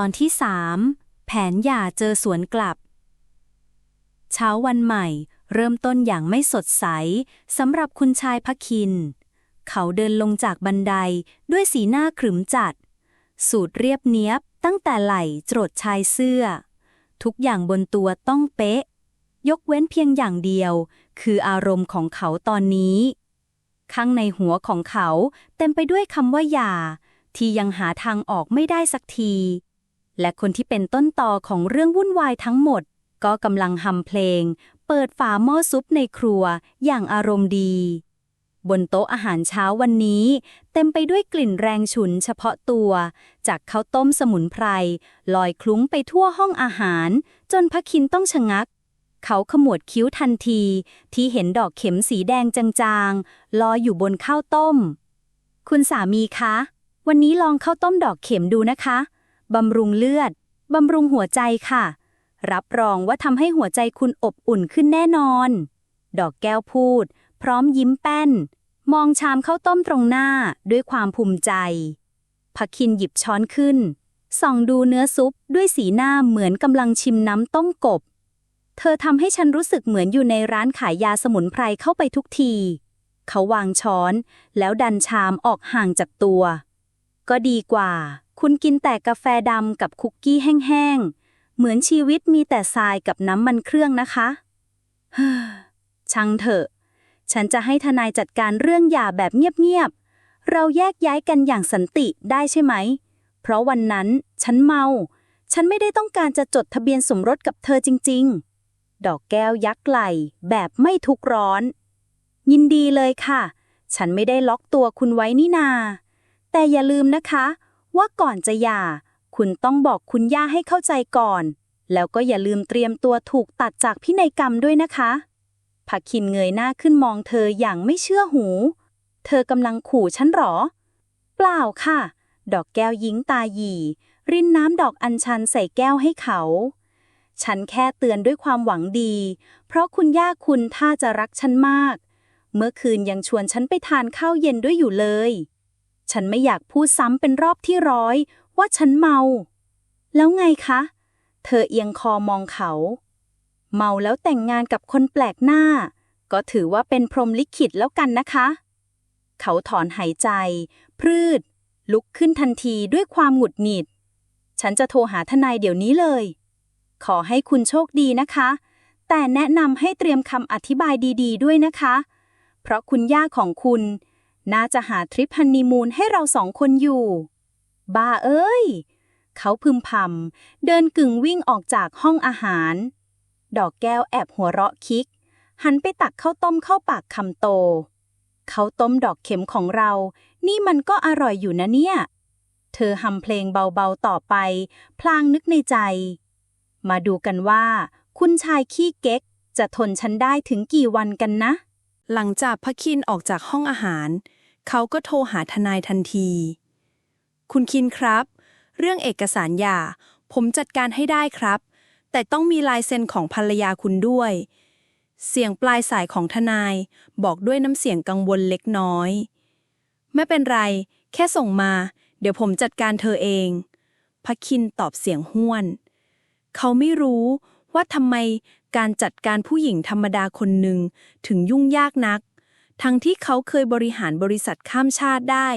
ตอนที่สามแผนหย่าเจอสวนกลับ เช้าวันใหม่ เริ่มต้นอย่างไม่สดใสสำหรับคุณชายพคิน เขาเดินลงจากบันไดด้วยสีหน้าขรึมจัด สูตรเรียบเนียบตั้งแต่ไหล่จรดชายเสื้อ ทุกอย่างบนตัวต้องเป๊ะ ยกเว้นเพียงอย่างเดียว คืออารมณ์ของเขาตอนนี้ ข้างในหัวของเขาเต็มไปด้วยคำว่าหย่าที่ยังหาทางออกไม่ได้สักที และคนที่เป็นต้นต่อของเรื่องวุ่นวายทั้งหมด ก็กำลังฮัมเพลง เปิดฝาหม้อซุปในครัวอย่างอารมณ์ดี บนโต๊ะอาหารเช้าวันนี้ เต็มไปด้วยกลิ่นแรงฉุนเฉพาะตัว จากข้าวต้มสมุนไพรลอยคลุ้งไปทั่วห้องอาหาร จนพระคินต้องชะงัก เขาขมวดคิ้วทันที ที่เห็นดอกเข็มสีแดงจางๆ ลอยอยู่บนข้าวต้ม คุณสามีคะ วันนี้ลองข้าวต้มดอกเข็มดูนะคะ บำรุงเลือด บำรุงหัวใจค่ะ รับรองว่าทำให้หัวใจคุณอบอุ่นขึ้นแน่นอน ดอกแก้วพูด พร้อมยิ้มแป้น มองชามข้าวต้มตรงหน้าด้วยความภูมิใจพักคินหยิบช้อนขึ้น ส่องดูเนื้อซุปด้วยสีหน้าเหมือนกำลังชิมน้ำต้มกบ เธอทำให้ฉันรู้สึกเหมือนอยู่ในร้านขายยาสมุนไพรเข้าไปทุกที เขาวางช้อน แล้วดันชามออกห่างจากตัว ก็ดีกว่า คุณกินแต่กาแฟดำกับคุกกี้แห้งๆ เหมือนชีวิตมีแต่ทรายกับน้ำมันเครื่องนะคะเฮ้อช่างเถอะ ฉันจะให้ทนายจัดการเรื่องหย่าแบบเงียบๆ เราแยกย้ายกันอย่างสันติได้ใช่ไหม เพราะวันนั้นฉันเมา ฉันไม่ได้ต้องการจะจดทะเบียนสมรสกับเธอจริง ๆ ดอกแก้วยักไหลแบบไม่ทุกร้อน ยินดีเลยค่ะ ฉันไม่ได้ล็อกตัวคุณไว้นี่นา แต่อย่าลืมนะคะ ว่าก่อนจะหย่า คุณต้องบอกคุณย่าให้เข้าใจก่อน แล้วก็อย่าลืมเตรียมตัวถูกตัดจากพินัยกรรมด้วยนะคะผักคินเงยหน้าขึ้นมองเธออย่างไม่เชื่อหู เธอกำลังขู่ฉันหรอ เปล่าค่ะ ดอกแก้วยิ้งตาหยีรินน้ำดอกอัญชันใส่แก้วให้เขา ฉันแค่เตือนด้วยความหวังดี เพราะคุณย่าคุณท่าจะรักฉันมาก เมื่อคืนยังชวนฉันไปทานข้าวเย็นด้วยอยู่เลย ฉันไม่อยากพูดซ้ำเป็นรอบที่ร้อย ว่าฉันเมา แล้วไงคะ เธอเอียงคอมองเขา เมาแล้วแต่งงานกับคนแปลกหน้า ก็ถือว่าเป็นพรหมลิขิตแล้วกันนะคะ เขาถอนหายใจพืด ลุกขึ้นทันทีด้วยความหงุดหงิด ฉันจะโทรหาทนายเดี๋ยวนี้เลย ขอให้คุณโชคดีนะคะ แต่แนะนำให้เตรียมคำอธิบายดี ๆ ด้วยนะคะ เพราะคุณย่าของคุณ น่าจะหาทริปฮันนีมูนให้เราสองคนอยู่ บ้าเอ้ย เขาพึมพำเดินกึ่งวิ่งออกจากห้องอาหาร ดอกแก้วแอบหัวเราะคิก หันไปตักข้าวต้มเข้าปากคำโต เขาต้มดอกเข็มของเรา นี่มันก็อร่อยอยู่นะเนี่ย เธอฮัมเพลงเบาๆต่อไป พลางนึกในใจ มาดูกันว่า คุณชายขี้เก๊กจะทนฉันได้ถึงกี่วันกันนะ หลังจากพระคินออกจากห้องอาหาร เขาก็โทรหาทนายทันที คุณคินครับ เรื่องเอกสารหย่า ผมจัดการให้ได้ครับ แต่ต้องมีลายเซ็นของภรรยาคุณด้วย เสียงปลายสายของทนายบอกด้วยน้ำเสียงกังวลเล็กน้อย ไม่เป็นไร แค่ส่งมา เดี๋ยวผมจัดการเธอเองพคินตอบเสียงห้วน เขาไม่รู้ว่าทำไมการจัดการผู้หญิงธรรมดาคนหนึ่งถึงยุ่งยากนัก ทั้งที่เขาเคยบริหารบริษัทข้ามชาติได้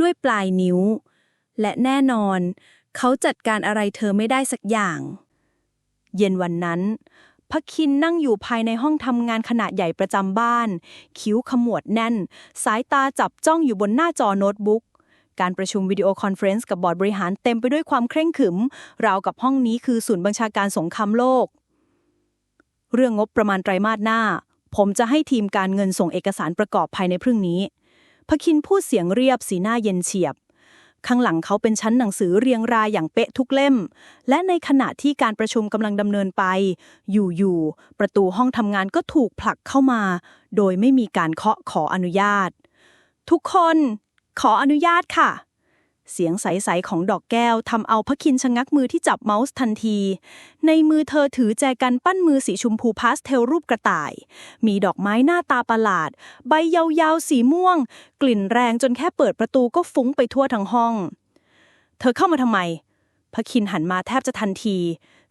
ด้วยปลายนิ้ว และแน่นอน เขาจัดการอะไรเธอไม่ได้สักอย่าง เย็นวันนั้นพักคินนั่งอยู่ภายในห้องทำงานขนาดใหญ่ประจำบ้าน คิ้วขมวดแน่น สายตาจับจ้องอยู่บนหน้าจอโน้ตบุ๊ก การประชุมวิดีโอคอนเฟรนซ์กับบอร์ดบริหารเต็มไปด้วยความเคร่งขรึม ราวกับห้องนี้คือศูนย์บัญชาการสงครามโลก เรื่องงบประมาณไตรมาสหน้า ผมจะให้ทีมการเงินส่งเอกสารประกอบภายในพรุ่งนี้พคินพูดเสียงเรียบสีหน้าเย็นเฉียบ ข้างหลังเขาเป็นชั้นหนังสือเรียงรายอย่างเป๊ะทุกเล่ม และในขณะที่การประชุมกำลังดำเนินไป อยู่ๆประตูห้องทำงานก็ถูกผลักเข้ามา โดยไม่มีการเคาะขออนุญาต ทุกคน ขออนุญาตค่ะ เสียงใส ๆ ของดอกแก้วทำเอาพระคินชะงักมือที่จับเมาส์ทันที ในมือเธอถือแจกันปั้นมือสีชมพูพาสเทลรูปกระต่าย มีดอกไม้หน้าตาประหลาด ใบยาว ๆ สีม่วง กลิ่นแรงจนแค่เปิดประตูก็ฟุ้งไปทั่วทั้งห้อง เธอเข้ามาทำไมพระคินหันมาแทบจะทันที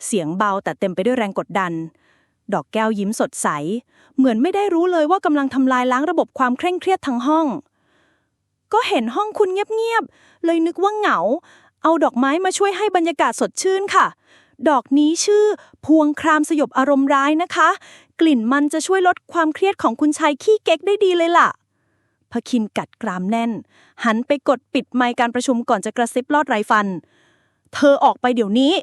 เสียงเบาแต่เต็มไปด้วยแรงกดดัน ดอกแก้วยิ้มสดใส เหมือนไม่ได้รู้เลยว่ากำลังทำลายล้างระบบความเคร่งเครียดทั้งห้อง ก็เห็นห้องคุณเงียบๆ เลยนึกว่าเหงา เอาดอกไม้มาช่วยให้บรรยากาศสดชื่นค่ะ ดอกนี้ชื่อพวงครามสยบอารมณ์ร้ายนะคะ กลิ่นมันจะช่วยลดความเครียดของคุณชายขี้เก๊กได้ดีเลยล่ะพคินกัดกรามแน่น หันไปกดปิดไมค์การประชุมก่อนจะกระซิบลอดไรฟัน เธอออกไปเดี๋ยวนี้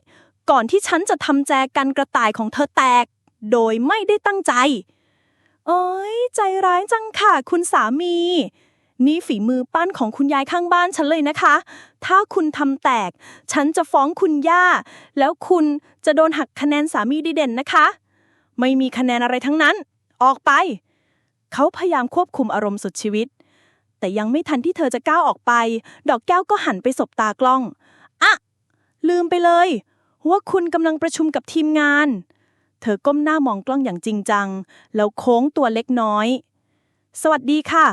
ก่อนที่ฉันจะทำแจกันกระต่ายของเธอแตก โดยไม่ได้ตั้งใจเอ้ยใจร้ายจังค่ะ คุณสามี นี่ฝีมือปั้นของคุณยายข้างบ้านฉันเลยนะคะ ถ้าคุณทำแตก ฉันจะฟ้องคุณย่า แล้วคุณจะโดนหักคะแนนสามีดีเด่นนะคะ ไม่มีคะแนนอะไรทั้งนั้น ออกไป เขาพยายามควบคุมอารมณ์สุดชีวิต แต่ยังไม่ทันที่เธอจะก้าวออกไป ดอกแก้วก็หันไปสบตากล้อง อะ ลืมไปเลย ว่าคุณกำลังประชุมกับทีมงาน เธอก้มหน้ามองกล้องอย่างจริงจัง แล้วโค้งตัวเล็กน้อย สวัสดีค่ะ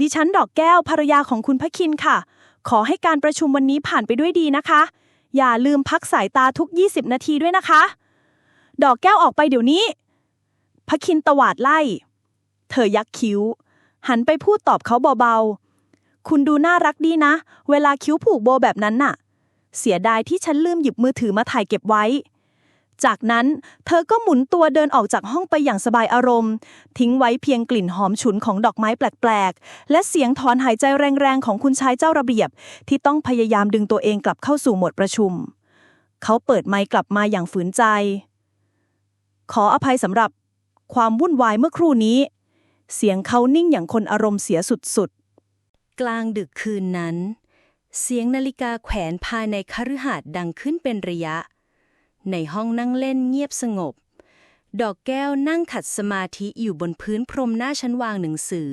ดิฉันดอกแก้วภรรยาของคุณพะคินค่ะ ขอให้การประชุมวันนี้ผ่านไปด้วยดีนะคะ อย่าลืมพักสายตาทุก 20 นาทีด้วยนะคะ ดอกแก้วออกไปเดี๋ยวนี้พะคินตวาดไล่ เธอยักคิ้ว หันไปพูดตอบเขาเบาๆ คุณดูน่ารักดีนะ เวลาคิ้วผูกโบแบบนั้นน่ะ เสียดายที่ฉันลืมหยิบมือถือมาถ่ายเก็บไว้ จากนั้นเธอก็หมุนตัวเดินออกจากห้องไปอย่างสบายอารมณ์ ทิ้งไว้เพียงกลิ่นหอมฉุนของดอกไม้แปลกๆ และเสียงถอนหายใจแรงๆ ของคุณชายเจ้าระเบียบ ที่ต้องพยายามดึงตัวเองกลับเข้าสู่หมดประชุม เขาเปิดไมค์กลับมาอย่างฝืนใจ ขออภัยสำหรับความวุ่นวายเมื่อครู่นี้ เสียงเขานิ่งอย่างคนอารมณ์เสียสุดๆ กลางดึกคืนนั้น เสียงนาฬิกาแขวนภายในคฤหาสน์ดังขึ้นเป็นระยะ ในห้องนั่งเล่นเงียบสงบ ดอกแก้วนั่งขัดสมาธิอยู่บนพื้นพรมหน้าชั้นวางหนังสือ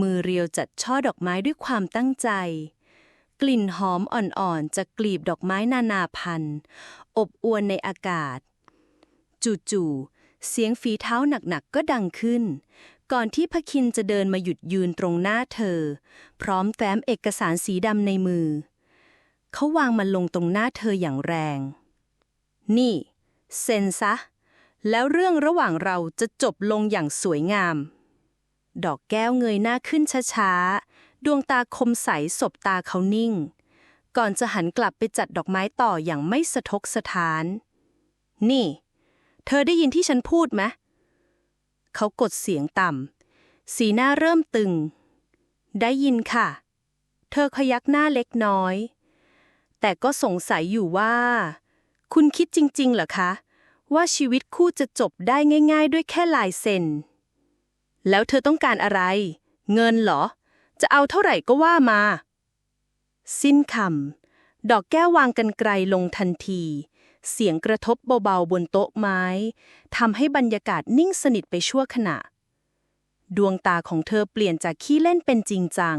มือเรียวจัดช่อดอกไม้ด้วยความตั้งใจ กลิ่นหอมอ่อนๆจากกลีบดอกไม้นานาพันธุ์ อบอวนในอากาศ จู่ๆเสียงฝีเท้าหนักๆก็ดังขึ้น ก่อนที่พะคินจะเดินมาหยุดยืนตรงหน้าเธอ พร้อมแฟ้มเอกสารสีดำในมือ เขาวางมันลงตรงหน้าเธออย่างแรง นี่ เซ็นซะ แล้วเรื่องระหว่างเราจะจบลงอย่างสวยงาม ดอกแก้วเงยหน้าขึ้นช้าๆ ดวงตาคมใสสบตาเขานิ่ง ก่อนจะหันกลับไปจัดดอกไม้ต่ออย่างไม่สะทกสะท้าน นี่ เธอได้ยินที่ฉันพูดไหมเขากดเสียงต่ำ สีหน้าเริ่มตึง ได้ยินค่ะ เธอขยักหน้าเล็กน้อย แต่ก็สงสัยอยู่ว่า คุณคิดจริง ๆ เหรอคะ ว่าชีวิตคู่จะจบได้ง่าย ๆ ด้วยแค่ลายเซ็น แล้วเธอต้องการอะไร เงินเหรอ จะเอาเท่าไหร่ก็ว่ามา สิ้นคำดอกแก้ววางกันไกลลงทันที เสียงกระทบเบา ๆ บนโต๊ะไม้ทำให้บรรยากาศนิ่งสนิทไปชั่วขณะ ดวงตาของเธอเปลี่ยนจากขี้เล่นเป็นจริงจัง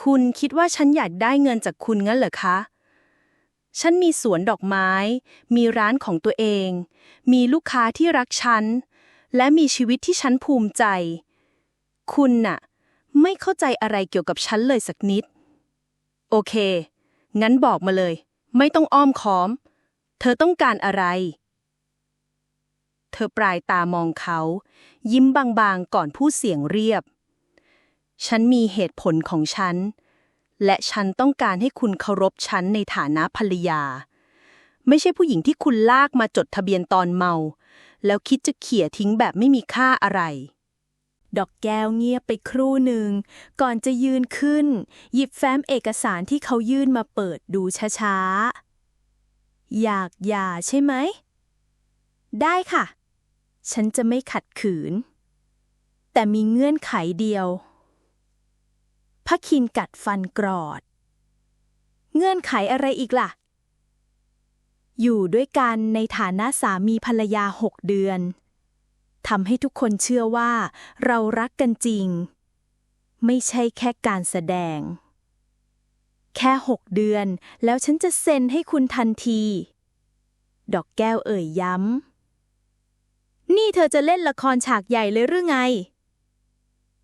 คุณคิดว่าฉันอยากได้เงินจากคุณงั้นเหรอคะ ฉันมีสวนดอกไม้ มีร้านของตัวเอง มีลูกค้าที่รักฉัน และมีชีวิตที่ฉันภูมิใจ คุณน่ะ ไม่เข้าใจอะไรเกี่ยวกับฉันเลยสักนิด โอเค งั้นบอกมาเลย ไม่ต้องอ้อมค้อม เธอต้องการอะไร เธอปลายตามองเขา ยิ้มบางๆก่อนพูดเสียงเรียบ ฉันมีเหตุผลของฉัน และฉันต้องการให้คุณเคารพฉันในฐานะภรรยา ไม่ใช่ผู้หญิงที่คุณลากมาจดทะเบียนตอนเมา แล้วคิดจะเขี่ยทิ้งแบบไม่มีค่าอะไร ดอกแก้วเงียบไปครู่หนึ่ง ก่อนจะยืนขึ้น หยิบแฟ้มเอกสารที่เขายื่นมาเปิดดูช้าๆ อยากหย่าใช่ไหม ได้ค่ะ ฉันจะไม่ขัดขืน แต่มีเงื่อนไขเดียว พระคินกัดฟันกรอด เงื่อนไขอะไรอีกล่ะ อยู่ด้วยกันในฐานะสามีภรรยาหกเดือนทำให้ทุกคนเชื่อว่า เรารักกันจริง ไม่ใช่แค่การแสดง แค่หกเดือนแล้วฉันจะเซ็นให้คุณทันที ดอกแก้วเอ่ยย้ำ นี่เธอจะเล่นละครฉากใหญ่เลยหรือไง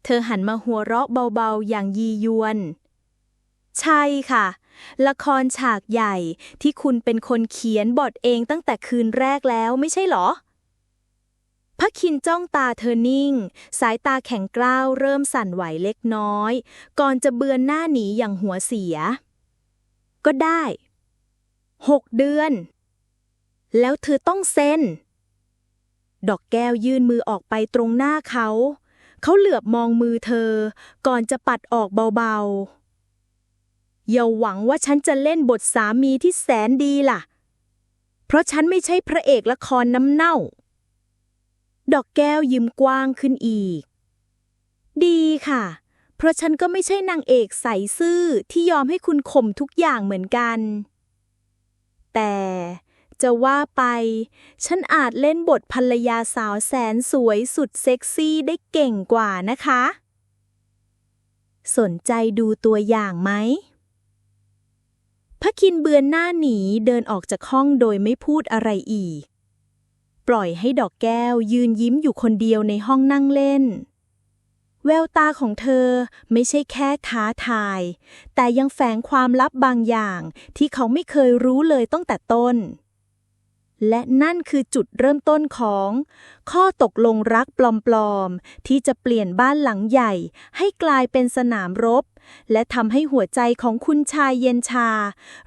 เธอหันมาหัวเราะเบาๆ อย่างยียวน ใช่ค่ะ ละครฉากใหญ่ที่คุณเป็นคนเขียนบทเองตั้งแต่คืนแรกแล้วไม่ใช่เหรอพระคินจ้องตาเธอนิ่ง สายตาแข็งกร้าวเริ่มสั่นไหวเล็กน้อย ก่อนจะเบือนหน้าหนีอย่างหัวเสีย ก็ได้หกเดือน แล้วเธอต้องเซ็น ดอกแก้วยื่นมือออกไปตรงหน้าเขา เขาเหลือบมองมือเธอ ก่อนจะปัดออกเบาๆ อย่าหวังว่าฉันจะเล่นบทสามีที่แสนดีล่ะ เพราะฉันไม่ใช่พระเอกละครน้ำเน่า ดอกแก้วยิ้มกว้างขึ้นอีก ดีค่ะ เพราะฉันก็ไม่ใช่นางเอกใสซื่อที่ยอมให้คุณข่มทุกอย่างเหมือนกัน แต่ จะว่าไป ฉันอาจเล่นบทภรรยาสาวแสนสวยสุดเซ็กซี่ได้เก่งกว่านะคะ สนใจดูตัวอย่างไหมพระคินเบือนหน้าหนีเดินออกจากห้องโดยไม่พูดอะไรอีก ปล่อยให้ดอกแก้วยืนยิ้มอยู่คนเดียวในห้องนั่งเล่น แววตาของเธอไม่ใช่แค่ท้าทาย แต่ยังแฝงความลับบางอย่างที่เขาไม่เคยรู้เลยตั้งแต่ต้น และนั่นคือจุดเริ่มต้นของ ข้อตกลงรักปลอมๆ ที่จะเปลี่ยนบ้านหลังใหญ่ ให้กลายเป็นสนามรบ และทำให้หัวใจของคุณชายเย็นชา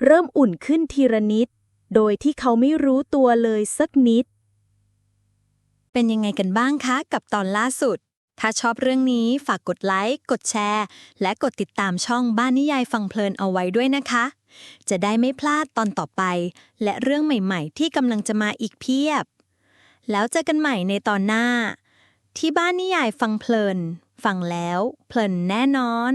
เริ่มอุ่นขึ้นทีละนิด โดยที่เขาไม่รู้ตัวเลยสักนิด เป็นยังไงกันบ้างคะ กับตอนล่าสุด ถ้าชอบเรื่องนี้ฝากกดไลค์ กดแชร์ และกดติดตามช่องบ้านนิยายฟังเพลินเอาไว้ด้วยนะคะ จะได้ไม่พลาดตอนต่อไป และเรื่องใหม่ๆ ที่กำลังจะมาอีกเพียบ แล้วเจอกันใหม่ในตอนหน้า ที่บ้านนิยายฟังเพลิน ฟังแล้ว เพลินแน่นอน